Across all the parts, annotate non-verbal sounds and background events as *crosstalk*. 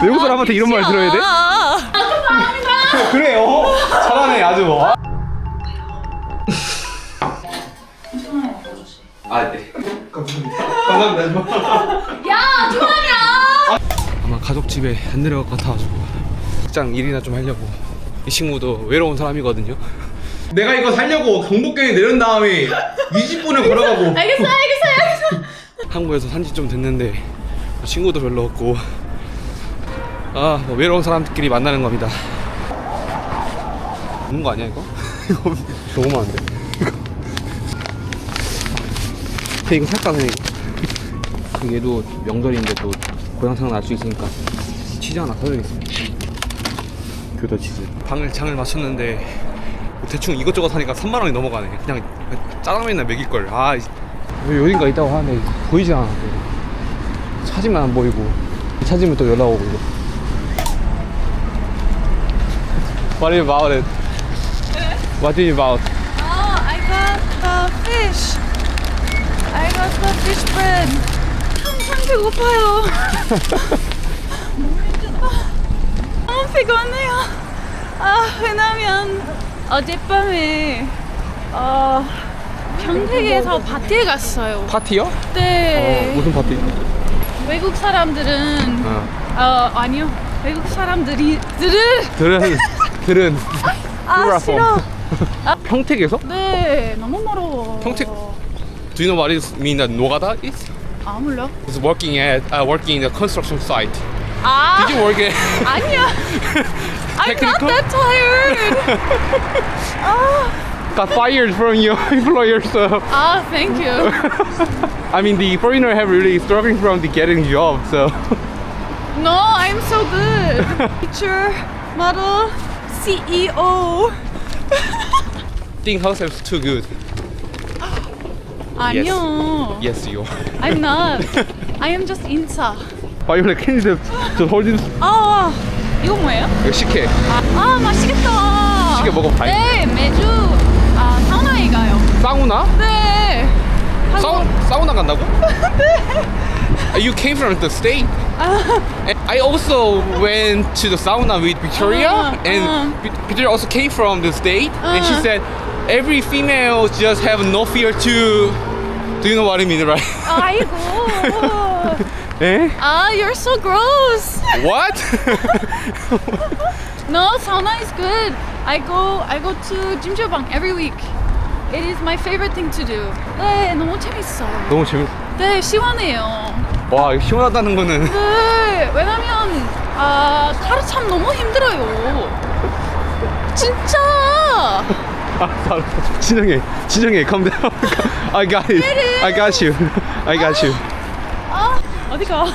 외국 사람한테 이런 말 들어야 돼? 그래요. 잘하네 아주. 아 네. 감사합니다. 감사합니다. 야, 주환이야! 아마 가족 집에 안 내려갈 것 같아가지고 직장 일이나 좀 하려고 이 친구도 외로운 사람이거든요. 내가 이거 살려고 경복궁에 내린 다음에 20분을 걸어가고 알겠어, 알겠어, 알겠어. 한국에서 산 지 좀 됐는데 친구도 별로 없고 아 뭐 외로운 사람들끼리 만나는 겁니다. 있는 거 아니야 이거? *laughs* 너무 많은데. 이거 이거 살까 그냥 이거. 얘도 명절인데 또 고향 생각 날수 있으니까 치즈 하나 사줘야겠습니다. 교도 치즈. 방을 장을 마쳤는데 대충 이것저것 사니까 3만 원이 넘어가네. 그냥 짜장면이나 먹일 걸. 아 이- 여기 어딘가 있다고 하는데 보이지 않아. 찾으면 안 보이고 찾으면 또 연락 오고 이거. What about it? What do you about? Oh, I got the fish. I got the fish bread. 참, 참 배고파요. 너무 피곤해요. 아, 왜냐면 어젯밤에 어, 평택에서 파티에 갔어요. 파티요? 네. 어, 무슨 파티? 외국 사람들은 어. 어, 아니요. 외국 사람들이 들을 들은 들은 아 Where 싫어. *laughs* 평택에서? 네, 너무 멀어. 평택- Do you know what is mean that 노가다 is? 아 몰라. It's working at uh, working in a construction site. 아 Did you work at? *laughs* 아니야. *laughs* I'm not Technical? that tired. 아, Got fired from your employer, so 아, thank you. I mean the foreigner have really struggling from the getting job. So No, I'm so good. Teacher, model, E CEO. think is too good. 아니요. Yes, you. I'm not. I am just can you just hold this? 아, 이거 뭐예요? 이거 식혜. 아, 아 맛있겠다. 맛있게 먹어 봐요. 네, 매주 아, 사우나에 가요. 사우나? 네. 사우, 사우나 간다고? You came from the state. And I also went to the sauna with Victoria, Uh, and uh. Vi- Victoria also came from the state, and she Uh. said every female just have no fear to. Do you know what I mean, right? 아이고. *laughs* eh? 아, you're so gross. What? *laughs* No, sauna is good. I go I go to 찜질방 every week. It is my favorite thing to do. 네, 너무 재밌어. 너무 재밌. 네, 시원해요. 와, 이거 시원하다는 거는 네, 왜냐면 아 가르참 너무 힘들어요. 진짜. 알았어. 진정해, 진정해. Calm down. I got it. I got you. I got you. 아 어디가?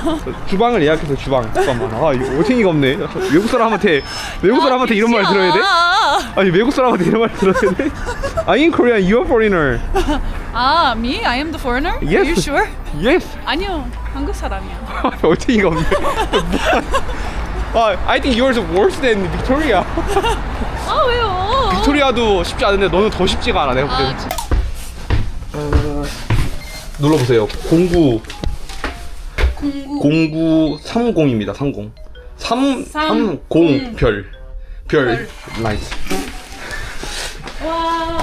주방을 예약해서 주방. 잠깐만. 아, 이거 어ting이가 없네. 외국 사람한테 외국 사람한테 이런 말 들어야 돼? 아, 아니 외국 사람한테 이런 말 들어야 돼? *laughs* I'm in Korea. You're foreigner. *laughs* 아, me? I am the foreigner? Are you Yes. sure? Yes. 아니요, 한국 사람이야. *laughs* 어ting이가 없네. *laughs* 아, I think yours worse than Victoria. *laughs* 아 왜요? 빅토리아도 쉽지 않은데 너는 더 쉽지가 않아 내가 볼 아, 때는. 진- 어, 눌러보세요. 09 공구. 0930입니다. 30. 3 삼, 30 별. 별. 나이스. 와,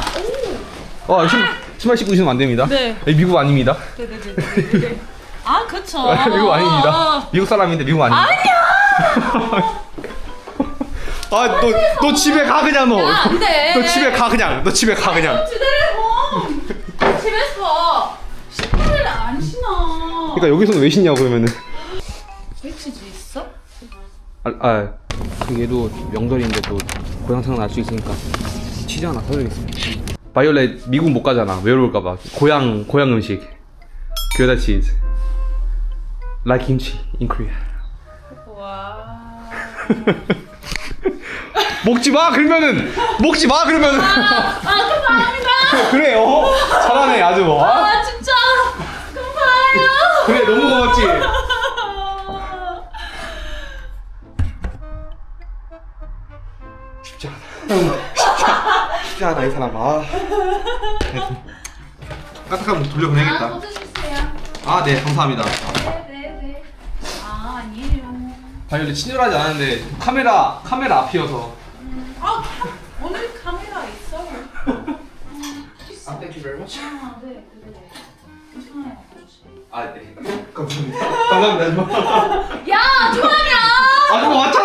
오. 아, 신, 신발 신고 있으면 안 됩니다. 네. 여기 미국 아닙니다. 네네네. 아, 그쵸. *laughs* 미국 아닙니다. 미국 사람인데 미국 아닙니다. 아니야. *laughs* 아, 너, 너 집에 가 그냥 너. 야, 안 돼. 너 집에 가 그냥. 너 집에 가 그냥. 기다려. 집에서 신발을 안 신어. 그러니까 여기서는 왜 신냐고 그러면은. 배치주 있어? 아, 아 얘도 명절인데 또 고향 생각 날 수 있으니까 치즈 하나 사줘야겠습니다. 바이올렛 미국 못 가잖아. 외로울까봐. 고향 고향 음식. 교다 치즈. Like kimchi in Korea. 와. *laughs* 먹지 마 그러면은 먹지 마 그러면은 아, 감사합니다. 그래요. 잘하네 아주. 아, 아, 진짜 감사해요. 그래 너무 고맙지. *laughs* 쉽지 않아. 않아 이 사람. 아. 까딱하면 돌려보내겠다. 아, 꽂아주세요. 아, 네, 감사합니다. 네네네. 아, 아니에요. 바이올렛 친절하지 않은데 카메라 카메라 앞이어서. 아 카- 오늘 카메라 있어요. 아, thank you very much. 아 네, 네. 괜찮아요. 아, 네. 감사합니다. 감사합니다. 야 좋아하냐? 아, 그거 맞잖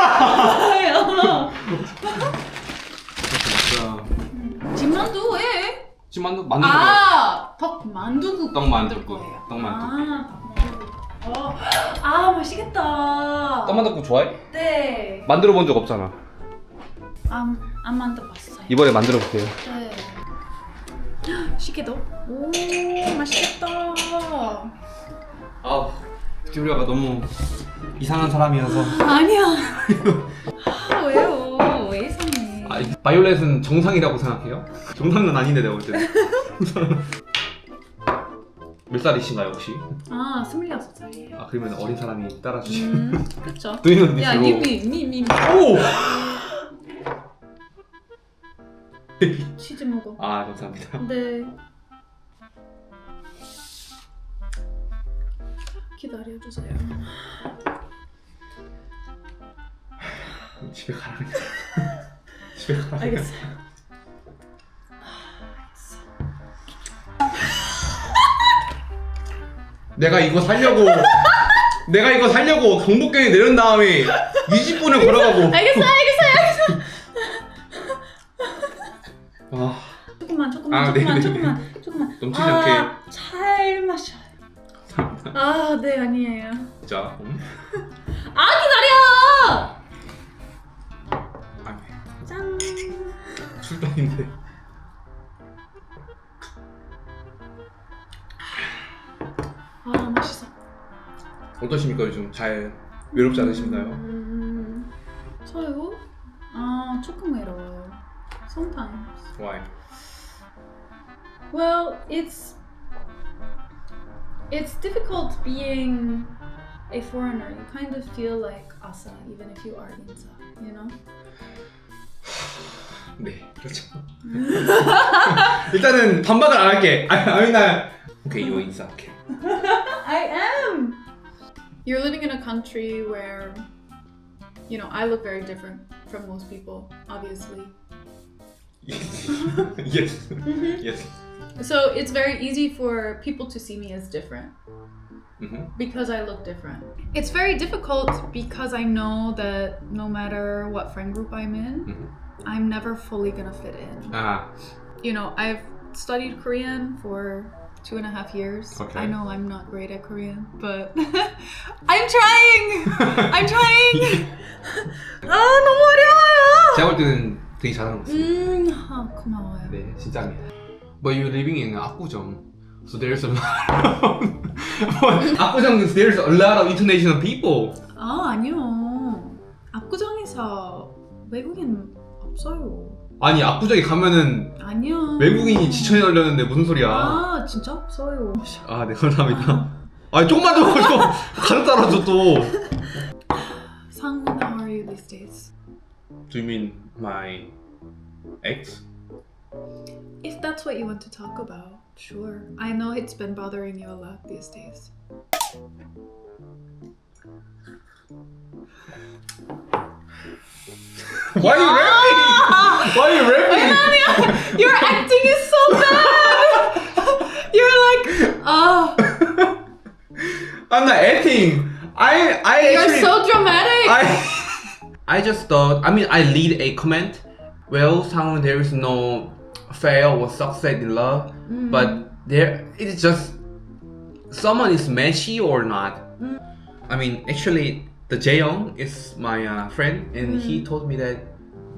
만두 거. 아, 덕 만두국 떡 만두국. 거예요. 떡 만두국. 아, 만두국. 어, 아 맛있겠다. 떡 만둣국 좋아해? 네. 만들어 본 적 없잖아. 안, 안 만들어봤어요. 이번에 만들어 보세요. 네. *gasps* 시계도? 오, 맛있겠다. 아, 듀리아가 너무 이상한 사람이어서. 아니야. *laughs* 아, 왜요? 왜 이상해? 아, 바이올렛은 정상이라고 생각해요? *laughs* 정상은 아닌데 내가 볼 때는. *laughs* 몇 살이신가요 혹시? 아, 스물여섯 살이에요. 아 그러면 어린 사람이 따라주시. 음, 그렇죠. 너희는 *laughs* 야, 밑으로. 니미, 미미. 오! 치즈 먹어. 아 감사합니다. 네. 기다려주세요. 집에 가라는 거. 집에. 알겠어요. 내가 이거 살려고 내가 이거 살려고 경복경에 내린 다음에 20분을 걸어가고. 알겠어, 알겠어, 알겠어. 아 조금만, 조금만, 아, 네, 조금만, 네. 조금만, 조금만. 넘치지 아. 잘 마셔요. 아, 네, 아니에요. 진짜. 음? 술단인데. 아, 맛있어. 어떠십니까 요즘 잘 외롭지 않으신가요? 음, 저요? 아, 조금 외로워요. Sometimes. Why? Well, it's it's difficult being a foreigner. You kind of feel like Asa, even if you are Insa, you know? 네 그렇죠. *laughs* 일단은 반박을 안 할게. 아, 아니 나 오케이 이거 인사할게. I am. You're living in a country where, you know, I look very different from most people, obviously. *laughs* yes. *laughs* yes. So it's very easy for people to see me as different. Mhm. because I look different. It's very difficult because I know that no matter what friend group I'm in, Mhm. I'm never fully gonna fit in. 아 You know, I've studied Korean for two and a half years. Okay. I know I'm not great at Korean, but *laughs* I'm trying! *laughs* I'm trying! *laughs* 아, 너무 어려워요! 제가 볼 때는 되게 잘하는 것 같습니다. 음, 아, 고마워요. 네, 진짜입니다. But you're living in 압구정, so there's a lot. Of... 압구정, there's a lot of international people. 아, 아니요. 압구정에서 외국인 없어요. 아니 압구정에 가면은 아니요. 외국인이 지천에 걸렸는데 무슨 소리야? 아 진짜 없어요. 아, 네 감사합니다. 아, 조금만 더좀 가득 따라줘 또. 상훈, how are you these days? Do you mean my ex? If that's what you want to talk about, sure. I know it's been bothering you a lot these days. Why are you rapping? Why are you ripping? Your acting is so bad. You're like, oh, I'm not acting. I I you're actually so dramatic. I I just thought. I mean, I lead a comment. Well, someone there is no fail or success in love, but there it is just someone is matchy or not. I mean, actually, the Jaeyoung is my uh, friend, and he told me that,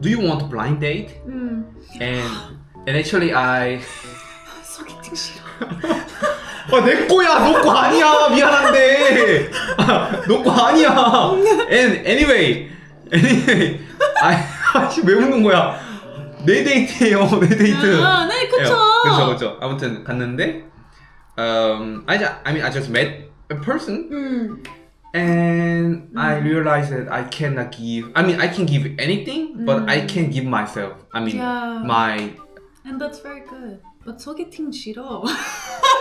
do you want a blind date? 음, And and actually, I. 소개팅 싫어. 아, 내 거야! 너 거 아니야! 미안한데! 아, *laughs* 너거 아니야! *laughs* And anyway, anyway, *laughs* 아, 아씨, 왜 웃는 거야? 내 데이트예요, 내 데이트. 아, 네, 그쵸. 그쵸, 그쵸. 아무튼 갔는데, um, I, ju- I mean, I just met a person, 음, and I realized that I cannot give, I mean, I can give anything, but I can give myself. I mean, Yeah. my, and that's very good. But 소개팅 싫어.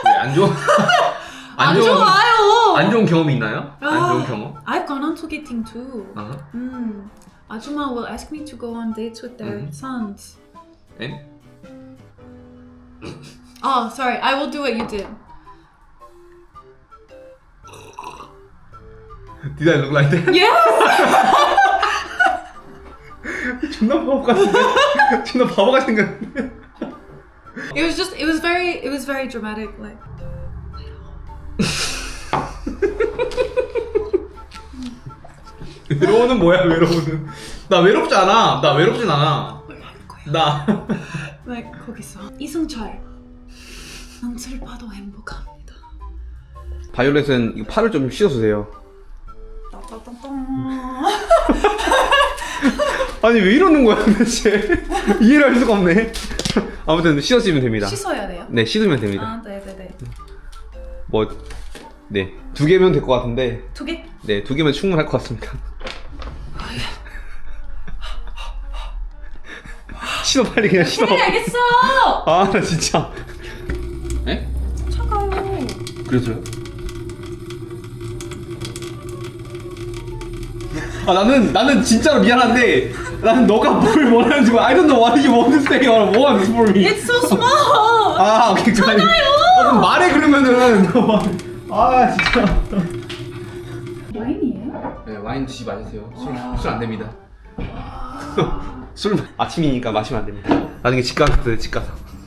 왜안 좋아? 안안 좋은 좋아요. 안 좋은 경험이 있나요? 안 아. 좋은 경험? I've gone on sogeting too. 아, Mm. Ajuma will ask me to go on dates with their Mhm. sons. 엔? *coughs* Oh, sorry. I will do what you did. *laughs* Did I look like that? Yes. 존나 바보 같은데? 존나 바보 같은 데 it was just. It was very. It was very dramatic. Like. *laughs* 외로워는 뭐야 외로워는 나 외롭지 않아. 나 외롭진 않아. 나. *laughs* like 거기서? 이승철. 남자를 봐도 행복합니다. 바이올렛은 팔을 좀 씻어주세요. 따따따따. *laughs* 아니 왜 이러는 거야 도대체? *laughs* 이해를 할 수가 없네. 아무튼 씻어주면 됩니다. 씻어야 돼요? 네 씻으면 됩니다. 아, 네네네. 뭐 네. 두 개면 될 것 같은데. 두 개? 네 두 개면 충분할 것 같습니다 씻어 빨리 그냥 씻어 네, 알겠어. 아 나 진짜 에? 차가워. 그래서요? 아 나는 나는 진짜로 미안한데 나는 너가 뭘 원하는지 몰라. I don't know what you want to say or want for me. It's so small. 아 오케이 그만. 아, 그럼 말해 그러면은. 아 진짜. 와인이에요? 네 와인 드시 마세요. 술 술 안 됩니다. 술 아침이니까 마시면 안 됩니다. 나중에 집 가서 집 가서. *laughs*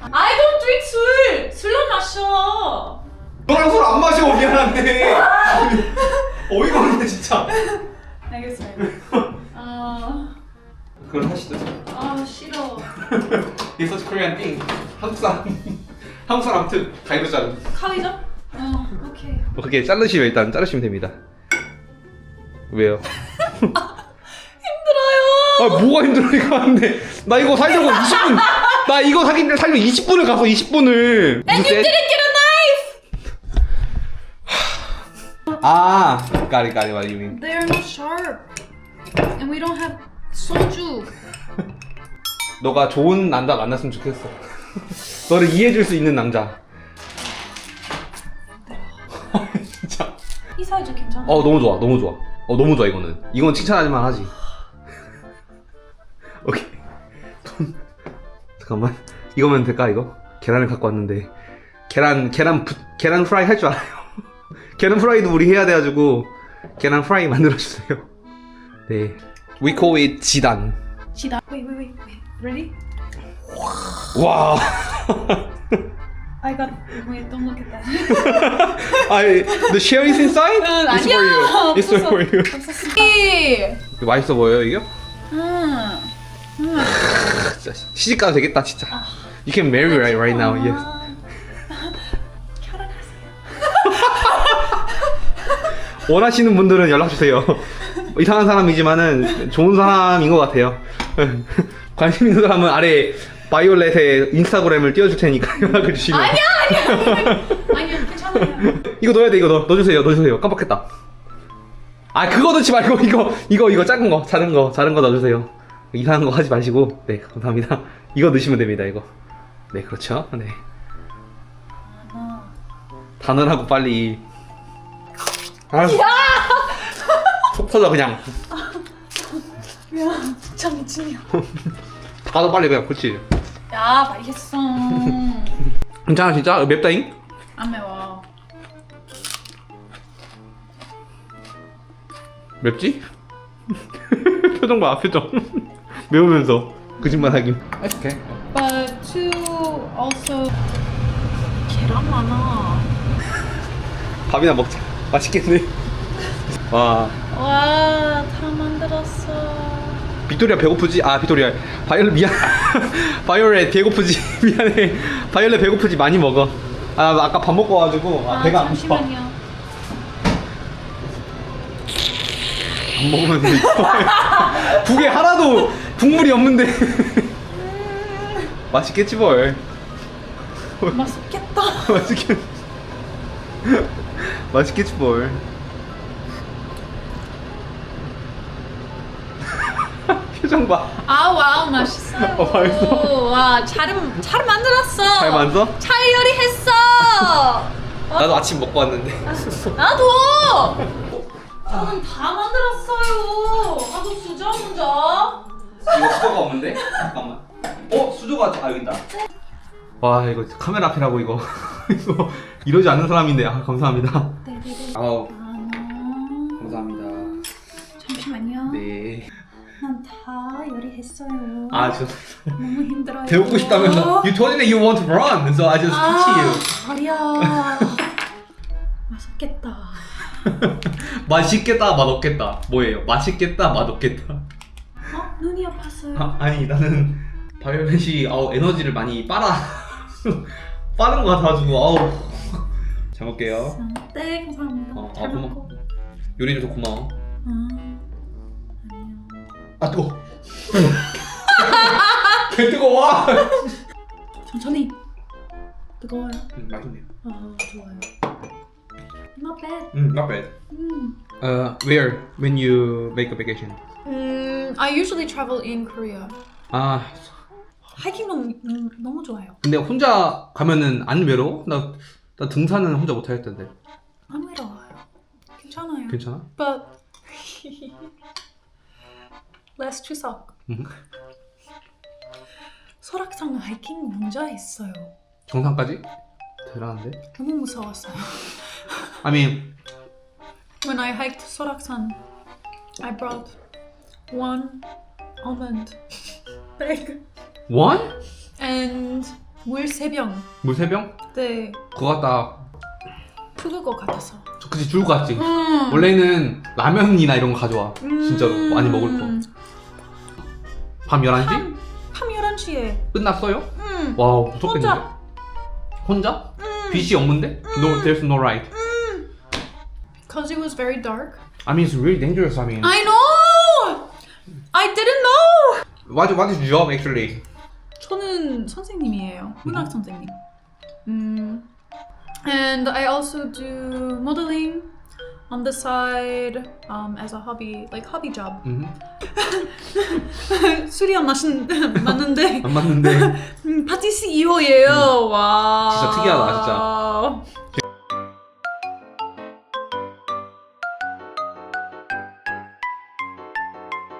I don't drink 술. 술로 마셔. 너랑 술 안 마셔 미안한데. *laughs* 어이가 없네 진짜. 알겠어요. *laughs* 아, 그걸 하시죠. 아 싫어. It's such Korean thing. 한국 사람 한국 사람 특 가위로 자르. 카위죠? 어, 오케이. 그렇게 자르시면 일단 자르시면 됩니다. 왜요? 아 뭐가 힘들어 이거 하는데 나 이거 살려고 20분 나 이거 사기인데 살려고 20분을 가서 20분을. And you didn't get a 아 까리 까리 what you mean? Knife. They are not sharp. And we don't have soju. 너가 좋은 남자 만났으면 좋겠어. 너를 이해해줄 수 있는 남자. 진짜 이 사이즈 괜찮아? 어 너무 좋아 너무 좋아. 어 너무 좋아 이거는. 이건 칭찬하지만 하지 오케이 잠깐만 이거면 될까 이거 계란을 갖고 왔는데 계란 계란 부, 계란 프라이 할 줄 알아요 *laughs* 계란 프라이도 우리 해야 돼가지고 계란 프라이 만들어 주세요 네 we call it 지단 시다. Wait, wait, wait, wait. Ready? 와 I got. Wait, don't look at that. *laughs* I the shell is inside 응, it's for 아니야. you it's 없었어. for you 없었어. 이. 맛있어 보여요 이게 음. 음. 진짜 시집 가도 되겠다 진짜 you can marry right right now yes *laughs* 결혼하세요. *laughs* 원하시는 분들은 연락 주세요. 이상한 사람이지만은 좋은 사람인 것 같아요. *laughs* 관심 있는 사람은 아래 바이올렛의 인스타그램을 띄워줄 테니까 연락을 주시면. 아니야, 아니야. 아니야, 괜찮아요. 이거 넣어야 돼 이거 넣어 넣어주세요 넣어주세요 깜빡했다. 아 그거 넣지 말고 이거 이거 이거 작은 거 작은 거 작은 거 넣어주세요. 이상한 거 하지 마시고 네 감사합니다. 이거 넣으시면 됩니다 이거. 네 그렇죠 네. 단언하고 빨리. 아. 속 터져 그냥. 야, 진짜 미친이야. 가서 빨리 그냥 그렇지. 야, 맛있어. 괜찮아 진짜 맵다잉? 안 매워. 맵지? *laughs* 표정 봐 표정. 매우면서 거짓말 하긴. 오케이. But to also 계란 많아. 밥이나 먹자. 맛있겠네. 와 와, 다 만들었어. 빅토리아 배고프지? 아 빅토리아 바이올렛 미안. *laughs* 바이올렛 배고프지? *laughs* 미안해. 바이올렛 배고프지 많이 먹어. 아 아까 밥 먹고 와가지고 아, 배가 안 고파. 잠시만요. 안 먹으면 돼. *laughs* 국에 하나도 국물이 없는데. 맛있겠지 뭘. 맛있겠다. *laughs* 맛있겠. 맛있겠지 뭘. *laughs* 표정 봐. 아, 와우, 맛있어요. 어, 맛있어? 와, 잘, 잘 만들었어. 잘 만들어? 잘 요리했어. *laughs* 나도 아침 먹고 왔는데. 나도! 저는 다 만들었어요. 나도 수저 먼저. 이거 수저가 없는데? 잠깐만. 어 수저가 아 여기 있다. 와 이거 카메라 앞이라고 이거 *laughs* 이거 이러지 않는 사람인데 아 감사합니다. 네네네. 아우 아, 감사합니다. 잠시만요. 네. 난 다 요리했어요. 아 저 너무 힘들어요. 배우고 싶다면서 you told me that you want to run, so I just teach you. 아, 허리야. *laughs* 맛없겠다. 맛있겠다 맛없겠다 뭐예요? 맛있겠다 맛없겠다. 어? 눈이 아팠어요. 아, 아니 나는 바이올렛이 아우 에너지를 많이 빨아 빠는 것 같아가지고 아우 잘 먹게요. 네, 감사합니다. 어, 아, 잘 고마워. 먹고. 요리해줘서 고마워. 아, 아니요. 아 뜨거. 개 뜨거워. 천천히. 뜨거워요. 음, 맛있네요. 아, 좋아요. Not bad. 음, not bad. 음. Uh, where when you make a vacation? 음, I usually travel in Korea. 아, 하이킹 너무, 음, 너무 좋아요. 근데 혼자 가면은 안 외로워? 나, 나 등산은 혼자 못 하겠던데. 안 외로워요. 괜찮아요. 괜찮아? But *laughs* last 추석 음. 설악산 하이킹 혼자 했어요. 정상까지? 대단한데? 너무 무서웠어요. I mean, When I hiked 설악산, I brought one almond bag one? and 물세 병. 물 세 병? 네, 그거 갖다 죽을 것 같아서. 저 그치 줄고 갔지. 음. 원래는 라면이나 이런 거 가져와. 진짜로 많이 먹을 거. 음. 밤 11시? 밤, 밤 11시에. 끝났어요? 음. 와우 무섭겠는데? 혼자. 혼자? 음. 빛이 없는데? No, there's no light. Cause it was very dark. I mean, it's really dangerous. I mean, I know. I didn't know. what what is your job actually? 저는 선생님이에요. 문학 선생님. 음. And I also do modeling on the side um, as a hobby, like hobby job. 음, 술이 안 마신 맞는데 안 맞는데. 음, 파티 CEO예요. 와. 진짜 특이하다, 진짜.